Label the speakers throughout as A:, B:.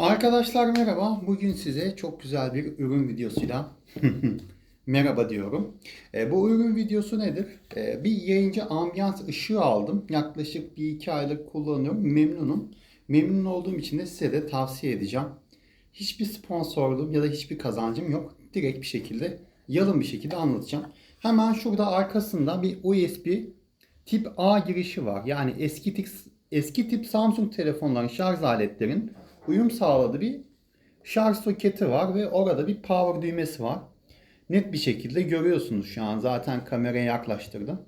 A: Arkadaşlar merhaba. Bugün size çok güzel bir ürün videosuyla merhaba diyorum. E, bu ürün videosu nedir? E, bir yayıncı ambiyans ışığı aldım. Yaklaşık bir iki aylık kullanıyorum. Memnunum. Memnun olduğum için de size de tavsiye edeceğim. Hiçbir sponsorluğum ya da hiçbir kazancım yok. Direkt bir şekilde, yalın bir şekilde anlatacağım. Hemen şurada arkasında bir USB tip A girişi var. Yani eski tip, eski tip Samsung telefonların şarj aletlerin uyum sağladığı bir şarj soketi var ve orada bir power düğmesi var. Net bir şekilde görüyorsunuz şu an. Zaten kameraya yaklaştırdım.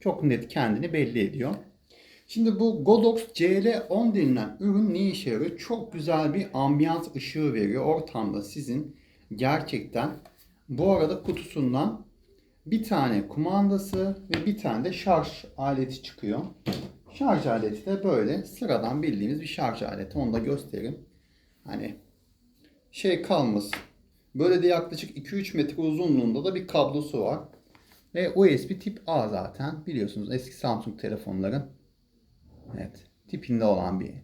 A: Çok net kendini belli ediyor. Şimdi bu Godox CL10 denilen ürün ne işe yarıyor? Çok güzel bir ambiyans ışığı veriyor. Ortamda sizin gerçekten bu arada kutusundan bir tane kumandası ve bir tane de şarj aleti çıkıyor. Şarj aleti de böyle sıradan bildiğimiz bir şarj aleti. Onu da göstereyim. Hani şey kalmasın. Böyle de yaklaşık 2-3 metre uzunluğunda da bir kablosu var. Ve USB tip A zaten biliyorsunuz eski Samsung telefonların evet tipinde olan bir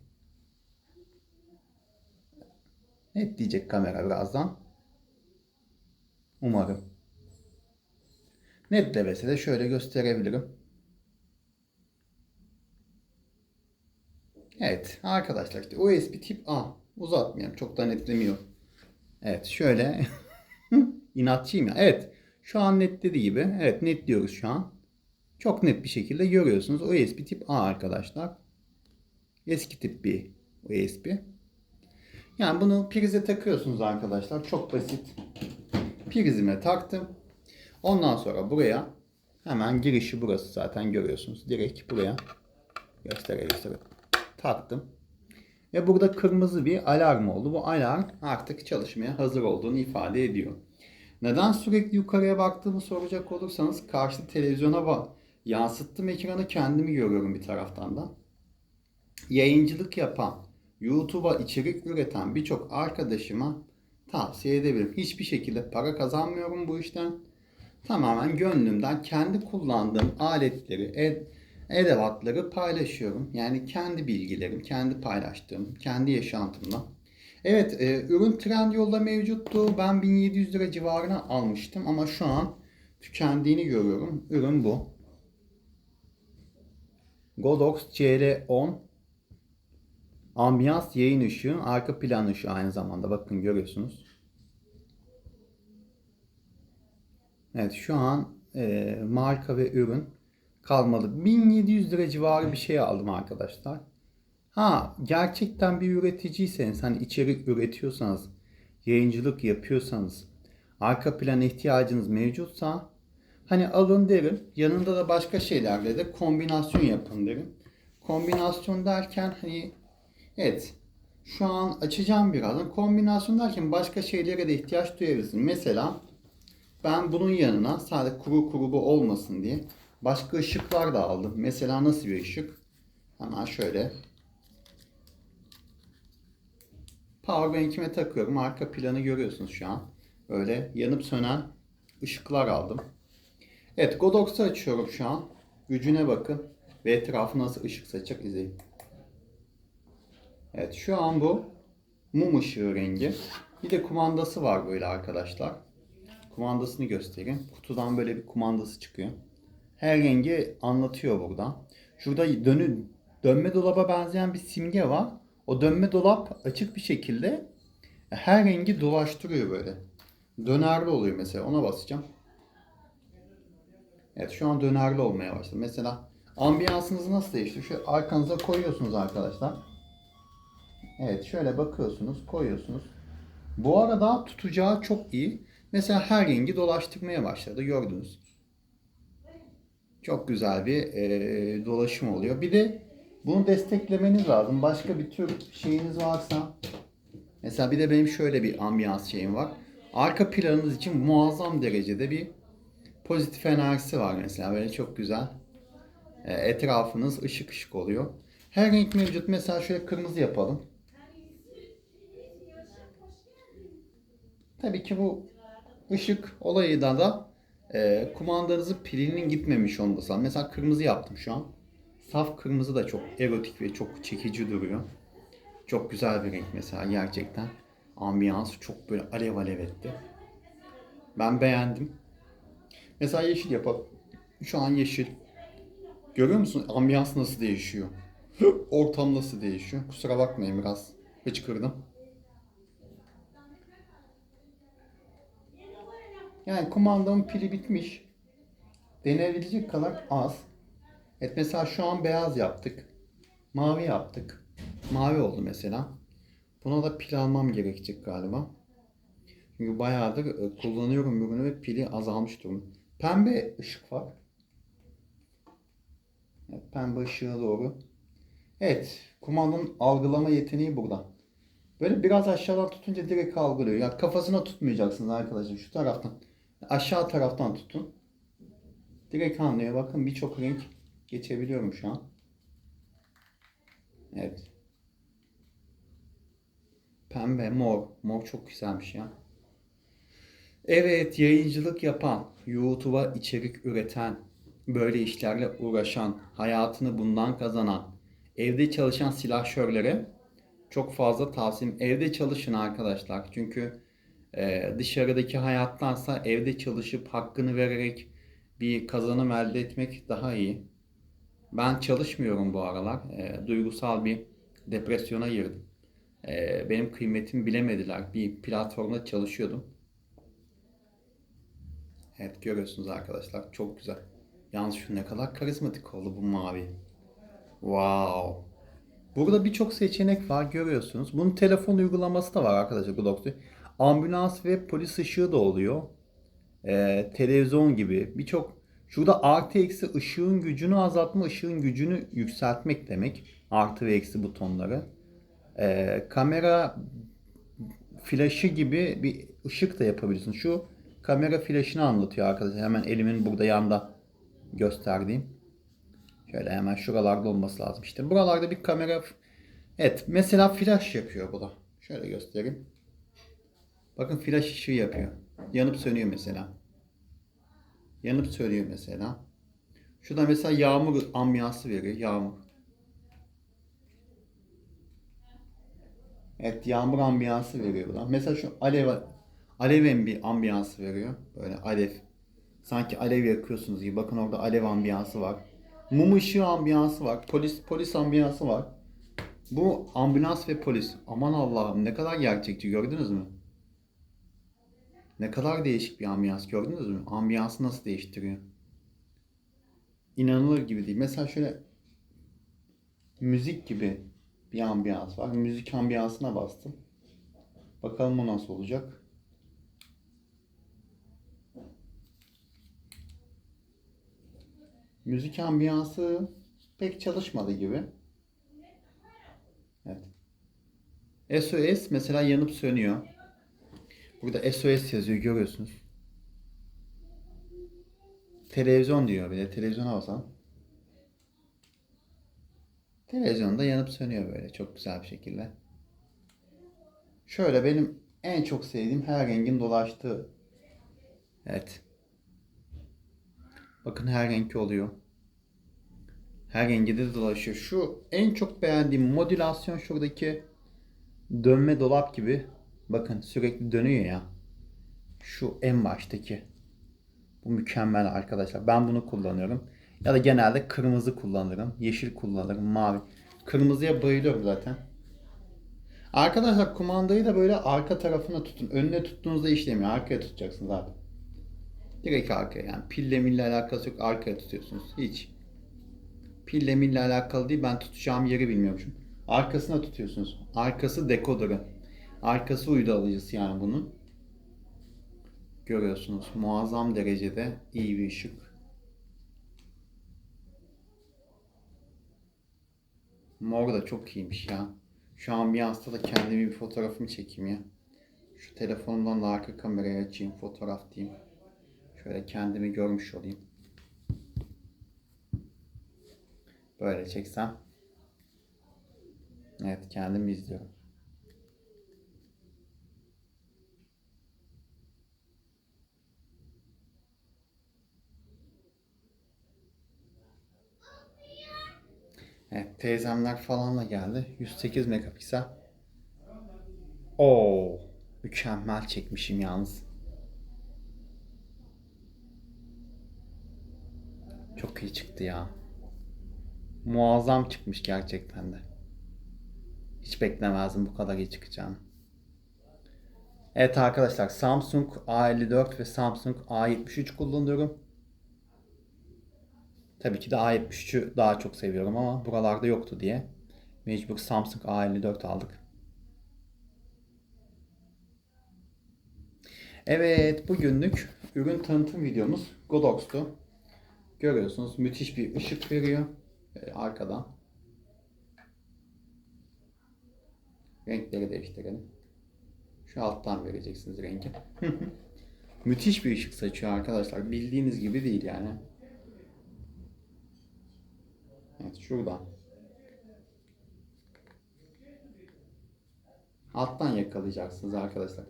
A: net diyecek kamera birazdan. Umarım. Netlemese de şöyle gösterebilirim. Evet arkadaşlar işte USB tip A. Uzatmayayım çok da netlemiyor. Evet şöyle. inatçıyım ya. Evet şu an netlediği gibi. Evet netliyoruz şu an. Çok net bir şekilde görüyorsunuz. USB tip A arkadaşlar. Eski tip bir USB. Yani bunu prize takıyorsunuz arkadaşlar. Çok basit. Prizime taktım. Ondan sonra buraya hemen girişi burası zaten görüyorsunuz. Direkt buraya gösterebilirim taktım. Ve burada kırmızı bir alarm oldu. Bu alarm artık çalışmaya hazır olduğunu ifade ediyor. Neden sürekli yukarıya baktığımı soracak olursanız karşı televizyona bak. Yansıttım ekranı kendimi görüyorum bir taraftan da. Yayıncılık yapan, YouTube'a içerik üreten birçok arkadaşıma tavsiye edebilirim. Hiçbir şekilde para kazanmıyorum bu işten. Tamamen gönlümden kendi kullandığım aletleri, ed edevatları paylaşıyorum. Yani kendi bilgilerim, kendi paylaştığım, kendi yaşantımda. Evet, e, ürün Trendyol'da mevcuttu. Ben 1700 lira civarına almıştım ama şu an tükendiğini görüyorum. Ürün bu. Godox CL10 Ambiyans yayın ışığı, arka plan ışığı aynı zamanda. Bakın görüyorsunuz. Evet şu an e, marka ve ürün kalmalı. 1700 lira civarı bir şey aldım arkadaşlar. Ha gerçekten bir üreticiyseniz hani içerik üretiyorsanız, yayıncılık yapıyorsanız, arka plan ihtiyacınız mevcutsa hani alın derim. Yanında da başka şeylerle de kombinasyon yapın derim. Kombinasyon derken hani evet şu an açacağım birazdan. Kombinasyon derken başka şeylere de ihtiyaç duyabilirsin. Mesela ben bunun yanına sadece kuru kuru olmasın diye başka ışıklar da aldım. Mesela nasıl bir ışık? Hemen şöyle. Powerbank'ime takıyorum. Arka planı görüyorsunuz şu an. Böyle yanıp sönen ışıklar aldım. Evet Godox'u açıyorum şu an. Gücüne bakın. Ve etrafı nasıl ışık saçacak izleyin. Evet şu an bu mum ışığı rengi. Bir de kumandası var böyle arkadaşlar. Kumandasını göstereyim. Kutudan böyle bir kumandası çıkıyor. Her rengi anlatıyor burada. Şurada dönü, dönme dolaba benzeyen bir simge var. O dönme dolap açık bir şekilde her rengi dolaştırıyor böyle. Dönerli oluyor mesela. Ona basacağım. Evet şu an dönerli olmaya başladı. Mesela ambiyansınızı nasıl değiştiriyor? Şöyle arkanıza koyuyorsunuz arkadaşlar. Evet şöyle bakıyorsunuz, koyuyorsunuz. Bu arada tutacağı çok iyi. Mesela her rengi dolaştırmaya başladı gördünüz. Çok güzel bir e, dolaşım oluyor. Bir de bunu desteklemeniz lazım. Başka bir tür şeyiniz varsa mesela bir de benim şöyle bir ambiyans şeyim var. Arka planınız için muazzam derecede bir pozitif enerjisi var mesela. Böyle çok güzel. E, etrafınız ışık ışık oluyor. Her renk mevcut. Mesela şöyle kırmızı yapalım. Tabii ki bu ışık olayı da da e, kumandanızın pilinin gitmemiş olması. Mesela kırmızı yaptım şu an. Saf kırmızı da çok erotik ve çok çekici duruyor. Çok güzel bir renk mesela gerçekten. Ambiyans çok böyle alev alev etti. Ben beğendim. Mesela yeşil yapalım. Şu an yeşil. Görüyor musun ambiyans nasıl değişiyor? Ortam nasıl değişiyor? Kusura bakmayın biraz hıçkırdım. Yani kumandamın pili bitmiş. Denebilecek kadar az. Evet mesela şu an beyaz yaptık. Mavi yaptık. Mavi oldu mesela. Buna da pil almam gerekecek galiba. Çünkü bayağıdır e, kullanıyorum ürünü ve pili azalmış durumda. Pembe ışık var. Evet, pembe ışığa doğru. Evet, kumandanın algılama yeteneği burada. Böyle biraz aşağıdan tutunca direkt algılıyor. Ya kafasına tutmayacaksınız arkadaşlar şu taraftan. Aşağı taraftan tutun. Direkt anlıyor. Bakın birçok renk geçebiliyorum şu an. Evet. Pembe, mor. Mor çok güzelmiş ya. Evet, yayıncılık yapan, YouTube'a içerik üreten, böyle işlerle uğraşan, hayatını bundan kazanan, evde çalışan silahşörlere çok fazla tavsiyem. Evde çalışın arkadaşlar. Çünkü e, dışarıdaki hayattansa evde çalışıp hakkını vererek bir kazanım elde etmek daha iyi. Ben çalışmıyorum bu aralar. E, duygusal bir depresyona girdim. E, benim kıymetimi bilemediler. Bir platformda çalışıyordum. Evet görüyorsunuz arkadaşlar. Çok güzel. Yalnız şu ne kadar karizmatik oldu bu mavi. Wow. Burada birçok seçenek var görüyorsunuz. Bunun telefon uygulaması da var arkadaşlar Glock'ta. Ambulans ve polis ışığı da oluyor. Ee, televizyon gibi birçok şurada artı eksi ışığın gücünü azaltma, ışığın gücünü yükseltmek demek. Artı ve eksi butonları. Ee, kamera flaşı gibi bir ışık da yapabilirsiniz. Şu kamera flaşını anlatıyor arkadaşlar. Hemen elimin burada yanda gösterdiğim. Şöyle hemen şuralarda olması lazım. İşte buralarda bir kamera Evet mesela flash yapıyor bu da. Şöyle göstereyim. Bakın flash ışığı yapıyor. Yanıp sönüyor mesela. Yanıp sönüyor mesela. Şurada mesela yağmur ambiyansı veriyor. Yağmur. Evet yağmur ambiyansı veriyor buradan. Mesela şu alev alevin bir ambiyansı veriyor. Böyle alev. Sanki alev yakıyorsunuz gibi. Bakın orada alev ambiyansı var. Mum ışığı ambiyansı var. Polis polis ambiyansı var. Bu ambulans ve polis. Aman Allah'ım ne kadar gerçekçi gördünüz mü? Ne kadar değişik bir ambiyans gördünüz mü? Ambiyansı nasıl değiştiriyor? İnanılır gibi değil. Mesela şöyle müzik gibi bir ambiyans var. Müzik ambiyansına bastım. Bakalım o nasıl olacak. Müzik ambiyansı pek çalışmadı gibi. Evet. SOS mesela yanıp sönüyor. Burada SOS yazıyor görüyorsunuz. Televizyon diyor bir de televizyona basalım. Televizyonda yanıp sönüyor böyle çok güzel bir şekilde. Şöyle benim en çok sevdiğim her rengin dolaştığı. Evet. Bakın her renk oluyor. Her rengi de dolaşıyor. Şu en çok beğendiğim modülasyon şuradaki dönme dolap gibi. Bakın sürekli dönüyor ya. Şu en baştaki. Bu mükemmel arkadaşlar. Ben bunu kullanıyorum. Ya da genelde kırmızı kullanırım. Yeşil kullanırım. Mavi. Kırmızıya bayılıyorum zaten. Arkadaşlar kumandayı da böyle arka tarafına tutun. Önüne tuttuğunuzda işlemiyor. Arkaya tutacaksınız abi. Direkt arkaya yani. Pille mille alakası yok. Arkaya tutuyorsunuz. Hiç. Pille mille alakalı değil. Ben tutacağım yeri bilmiyorum çünkü. Arkasına tutuyorsunuz. Arkası dekodoru. Arkası uydu alıcısı yani bunun. Görüyorsunuz. Muazzam derecede iyi bir ışık. Mor da çok iyiymiş ya. Şu ambiyansta da kendimi bir fotoğrafımı çekeyim ya. Şu telefonumdan da arka kamerayı açayım. Fotoğraf diyeyim. Şöyle kendimi görmüş olayım. Böyle çeksem. Evet kendimi izliyorum. Evet teyzemler falan da geldi. 108 megapiksel. Oo, mükemmel çekmişim yalnız. Çok iyi çıktı ya. Muazzam çıkmış gerçekten de. Hiç beklemezdim bu kadar iyi çıkacağını. Evet arkadaşlar Samsung A54 ve Samsung A73 kullanıyorum. Tabii ki de A73'ü daha çok seviyorum ama buralarda yoktu diye mecbur Samsung A54 aldık. Evet bugünlük ürün tanıtım videomuz Godox'tu. Görüyorsunuz müthiş bir ışık veriyor ee, arkadan. Renkleri değiştirelim. Şu alttan vereceksiniz rengi. müthiş bir ışık saçıyor arkadaşlar. Bildiğiniz gibi değil yani. Şuradan. Alttan yakalayacaksınız arkadaşlar.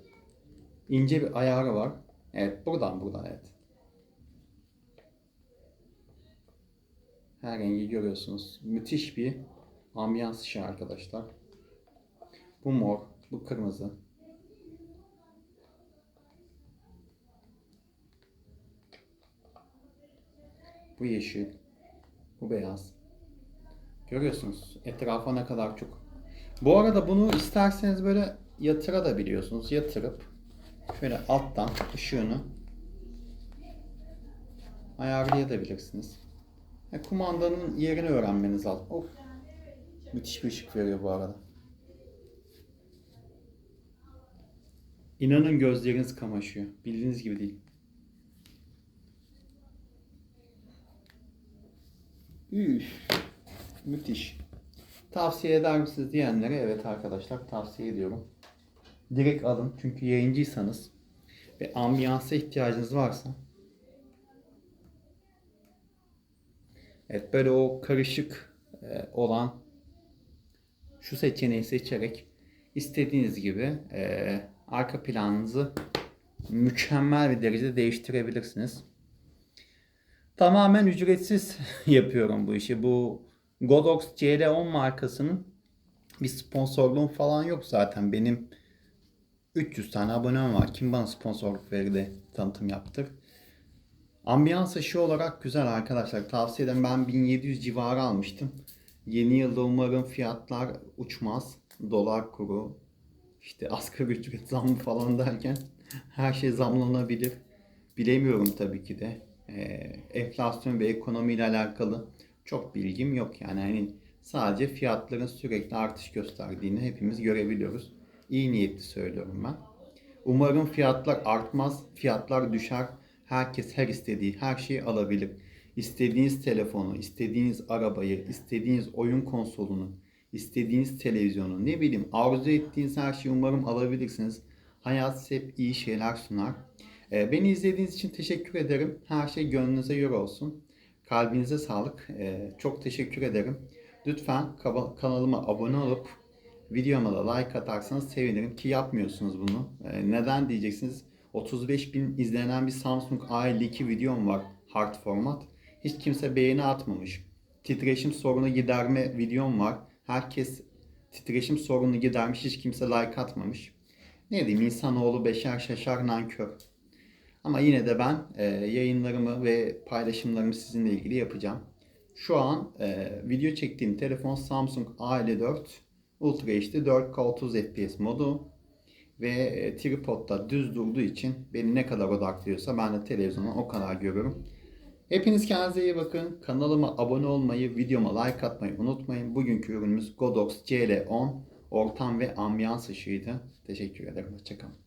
A: İnce bir ayarı var. Evet buradan buradan evet. Her rengi görüyorsunuz. Müthiş bir ambiyans ışığı arkadaşlar. Bu mor, bu kırmızı. Bu yeşil, bu beyaz. Görüyorsunuz etrafa ne kadar çok. Bu arada bunu isterseniz böyle yatıra da biliyorsunuz. Yatırıp şöyle alttan ışığını ayarlayabilirsiniz. E, kumandanın yerini öğrenmeniz lazım. Of. Müthiş bir ışık veriyor bu arada. İnanın gözleriniz kamaşıyor. Bildiğiniz gibi değil. Üf. Müthiş. Tavsiye eder misiniz diyenlere evet arkadaşlar tavsiye ediyorum. Direkt alın çünkü yayıncıysanız ve ambiyansa ihtiyacınız varsa Evet böyle o karışık e, olan şu seçeneği seçerek istediğiniz gibi e, arka planınızı mükemmel bir derecede değiştirebilirsiniz. Tamamen ücretsiz yapıyorum bu işi. Bu Godox CL10 markasının bir sponsorluğum falan yok zaten. Benim 300 tane abonem var. Kim bana sponsorluk verdi, tanıtım yaptır. Ambiyans ışığı olarak güzel arkadaşlar. Tavsiye ederim. Ben 1700 civarı almıştım. Yeni yılda umarım fiyatlar uçmaz. Dolar kuru, işte asgari ücret zammı falan derken her şey zamlanabilir. Bilemiyorum tabii ki de. Ee, enflasyon ve ekonomiyle alakalı çok bilgim yok. Yani hani sadece fiyatların sürekli artış gösterdiğini hepimiz görebiliyoruz. İyi niyetli söylüyorum ben. Umarım fiyatlar artmaz, fiyatlar düşer. Herkes her istediği her şeyi alabilir. İstediğiniz telefonu, istediğiniz arabayı, istediğiniz oyun konsolunu, istediğiniz televizyonu, ne bileyim arzu ettiğiniz her şeyi umarım alabilirsiniz. Hayat hep iyi şeyler sunar. Ee, beni izlediğiniz için teşekkür ederim. Her şey gönlünüze göre olsun. Kalbinize sağlık. Ee, çok teşekkür ederim. Lütfen kanalıma abone olup videoma da like atarsanız sevinirim ki yapmıyorsunuz bunu. Ee, neden diyeceksiniz? 35 bin izlenen bir Samsung A52 videom var hard format. Hiç kimse beğeni atmamış. Titreşim sorunu giderme videom var. Herkes titreşim sorununu gidermiş. Hiç kimse like atmamış. Ne diyeyim insanoğlu beşer şaşar nankör. Ama yine de ben e, yayınlarımı ve paylaşımlarımı sizinle ilgili yapacağım. Şu an e, video çektiğim telefon Samsung A54 Ultra HD 4K 30 FPS modu ve e, tripodda düz durduğu için beni ne kadar odaklıyorsa ben de televizyonu o kadar görüyorum. Hepiniz kendinize iyi bakın. Kanalıma abone olmayı, videoma like atmayı unutmayın. Bugünkü ürünümüz Godox CL10 ortam ve ambiyans ışığıydı. Teşekkür ederim. Hoşçakalın.